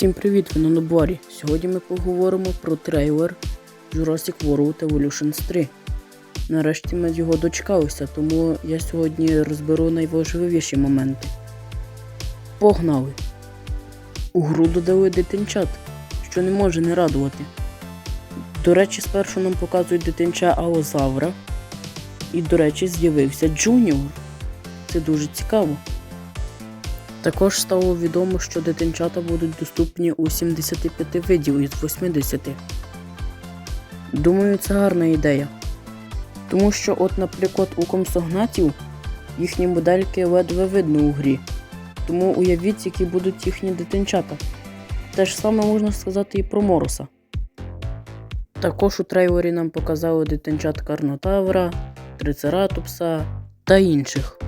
Всім привіт, ви на Ноборі. Сьогодні ми поговоримо про трейлер Jurassic World Evolutions 3. Нарешті ми його дочекалися, тому я сьогодні розберу найважливіші моменти. Погнали! У гру додали дитинчат, що не може не радувати. До речі, спершу нам показують дитинча Алозавра. І, до речі, з'явився Джуніор. Це дуже цікаво. Також стало відомо, що дитинчата будуть доступні у 75 видів із 80. Думаю, це гарна ідея. Тому що, от, наприклад, у комсогнатів їхні модельки ледве видно у грі. Тому уявіть, які будуть їхні дитинчата. Те ж саме можна сказати і про Мороса. Також у трейлері нам показали дитинчат Карнотавра, Трицератопса та інших.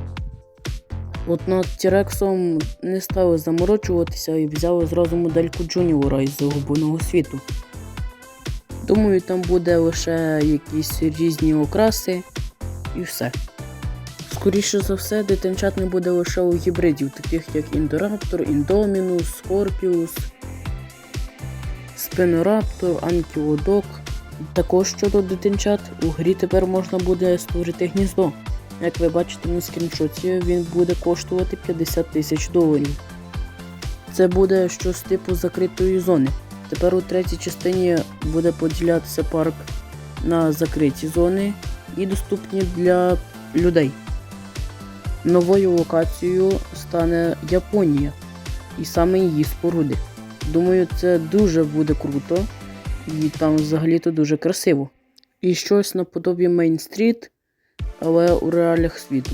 От над Тірексом не стали заморочуватися і взяли зразу модельку Джуніора із загубленого світу. Думаю, там буде лише якісь різні окраси і все. Скоріше за все, дитинчат не буде лише у гібридів, таких як Індораптор, Індомінус, Скорпіус, Спинораптор, Анкілодок. Також щодо дитинчат, у грі тепер можна буде створити гніздо. Як ви бачите на скріншоті, він буде коштувати 50 тисяч доларів. Це буде щось типу закритої зони. Тепер у третій частині буде поділятися парк на закриті зони і доступні для людей. Новою локацією стане Японія і саме її споруди. Думаю, це дуже буде круто і там взагалі-то дуже красиво. І щось наподобі Мейн-стріт, але у реаліях світу.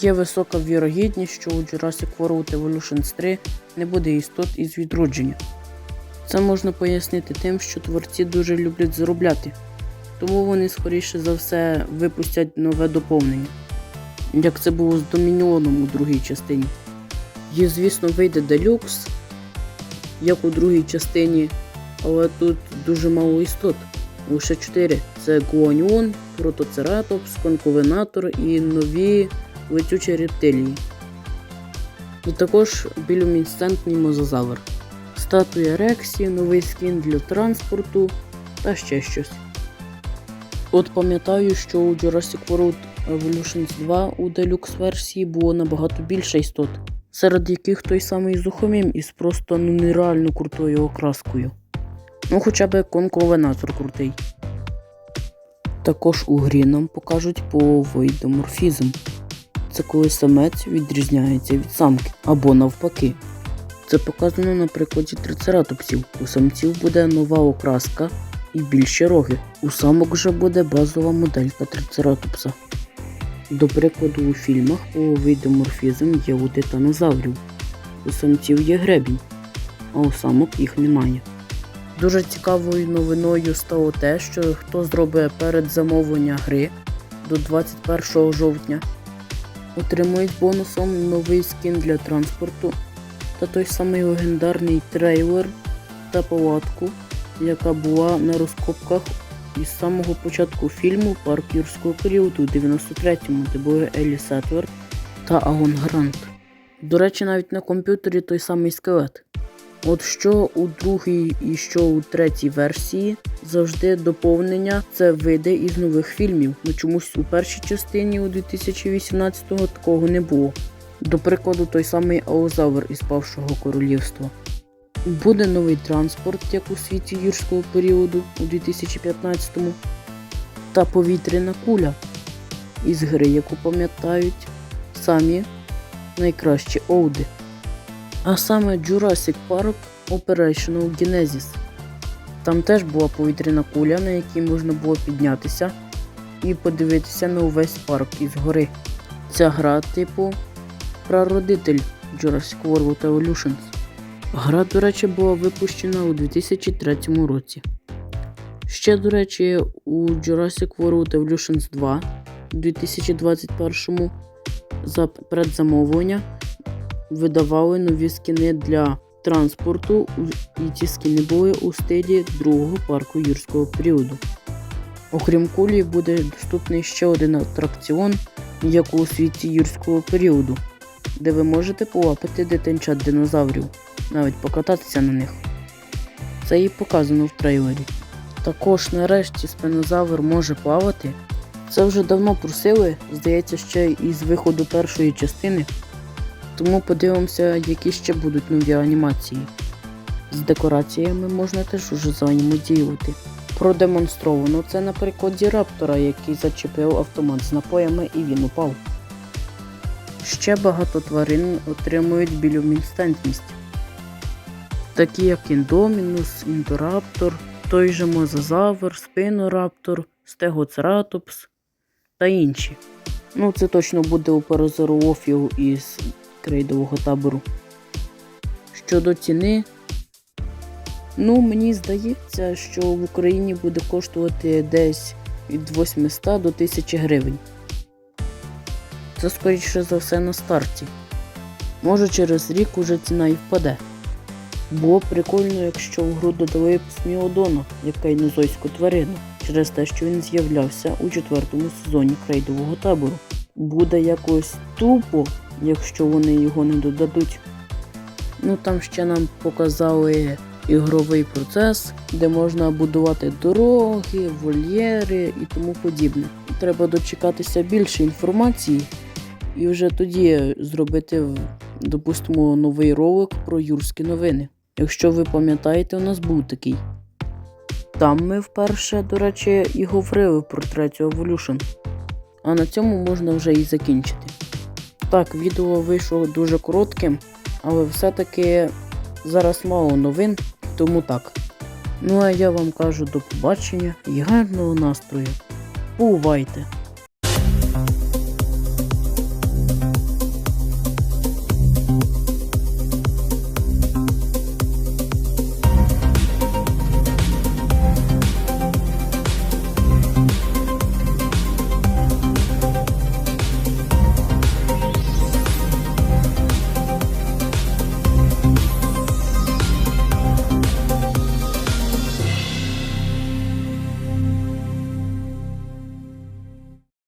Є висока вірогідність, що у Jurassic World Evolutions 3 не буде істот із відродження. Це можна пояснити тим, що творці дуже люблять заробляти, тому вони скоріше за все випустять нове доповнення, як це було з Домініоном у другій частині. І, звісно, вийде делюкс, як у другій частині, але тут дуже мало істот. Лише 4. Це Гуаньон, Протоцератопс, Конковенатор і нові летючі рептилії. І також білюмінстантний мозазавр, статуя Рексі, новий скін для транспорту та ще щось. От пам'ятаю, що у Jurassic World Evolutions 2 у Deluxe версії було набагато більше істот, серед яких той самий Зухомім із просто ну нереально крутою окраскою. Ну, хоча б конковенатор крутий. Також у грі нам покажуть половий доморфізм. Це коли самець відрізняється від самки або навпаки. Це показано на прикладі трицератопсів. У самців буде нова окраска і більші роги. У самок вже буде базова моделька трицератопса. До прикладу, у фільмах половий доморфізм є у титанозаврів. У самців є гребінь, а у самок їх немає. Дуже цікавою новиною стало те, що хто зробить передзамовлення гри до 21 жовтня, отримують бонусом новий скін для транспорту та той самий легендарний трейлер та палатку, яка була на розкопках із самого початку фільму Парк юрського періоду у 93-му, де були Елі Сетвер та Алон Грант. До речі, навіть на комп'ютері той самий скелет. От що у другій і що у третій версії завжди доповнення це види із нових фільмів. Ну чомусь у першій частині у 2018-го такого не було. До прикладу, той самий Аозавр із Павшого королівства. Буде новий транспорт, як у світі юрського періоду у 2015-му, та повітряна куля із гри, яку пам'ятають самі найкращі оуди а саме Jurassic Park Operational Genesis. Там теж була повітряна куля, на якій можна було піднятися і подивитися на увесь парк із гори. Ця гра, типу, прародитель Jurassic World Evolutions. Гра, до речі, була випущена у 2003 році. Ще, до речі, у Jurassic World Evolutions 2 у 2021 за предзамовлення видавали нові скини для транспорту, і ці скини були у стилі другого парку юрського періоду. Окрім кулі, буде доступний ще один атракціон, як у світі юрського періоду. де ви можете полапати дитинчат динозаврів, навіть покататися на них. Це і показано в трейлері. Також нарешті спинозавр може плавати. Це вже давно просили, здається, ще із виходу першої частини. Тому подивимося, які ще будуть нові анімації. З декораціями можна теж уже взаємодіювати. Продемонстровано це на прикладі раптора, який зачепив автомат з напоями і він упав. Ще багато тварин отримують білюмінстантність, такі як індомінус, індораптор, той же мозазавр, спинораптор, стегоцератопс та інші. Ну, це точно буде у паразорофів із крейдового табору. Щодо ціни, ну мені здається, що в Україні буде коштувати десь від 800 до 1000 гривень. Це скоріше за все на старті. Може через рік уже ціна і впаде. Було б прикольно, якщо в гру додали б Сміодона, як кайнозойську тварину, через те, що він з'являвся у четвертому сезоні крейдового табору. Буде якось тупо, якщо вони його не додадуть. Ну там ще нам показали ігровий процес, де можна будувати дороги, вольєри і тому подібне. Треба дочекатися більше інформації і вже тоді зробити, допустимо, новий ролик про юрські новини. Якщо ви пам'ятаєте, у нас був такий. Там ми вперше, до речі, і говорили про третю Evolution. А на цьому можна вже і закінчити. Так, відео вийшло дуже коротким, але все-таки зараз мало новин, тому так. Ну а я вам кажу до побачення і гарного настрою. Бувайте!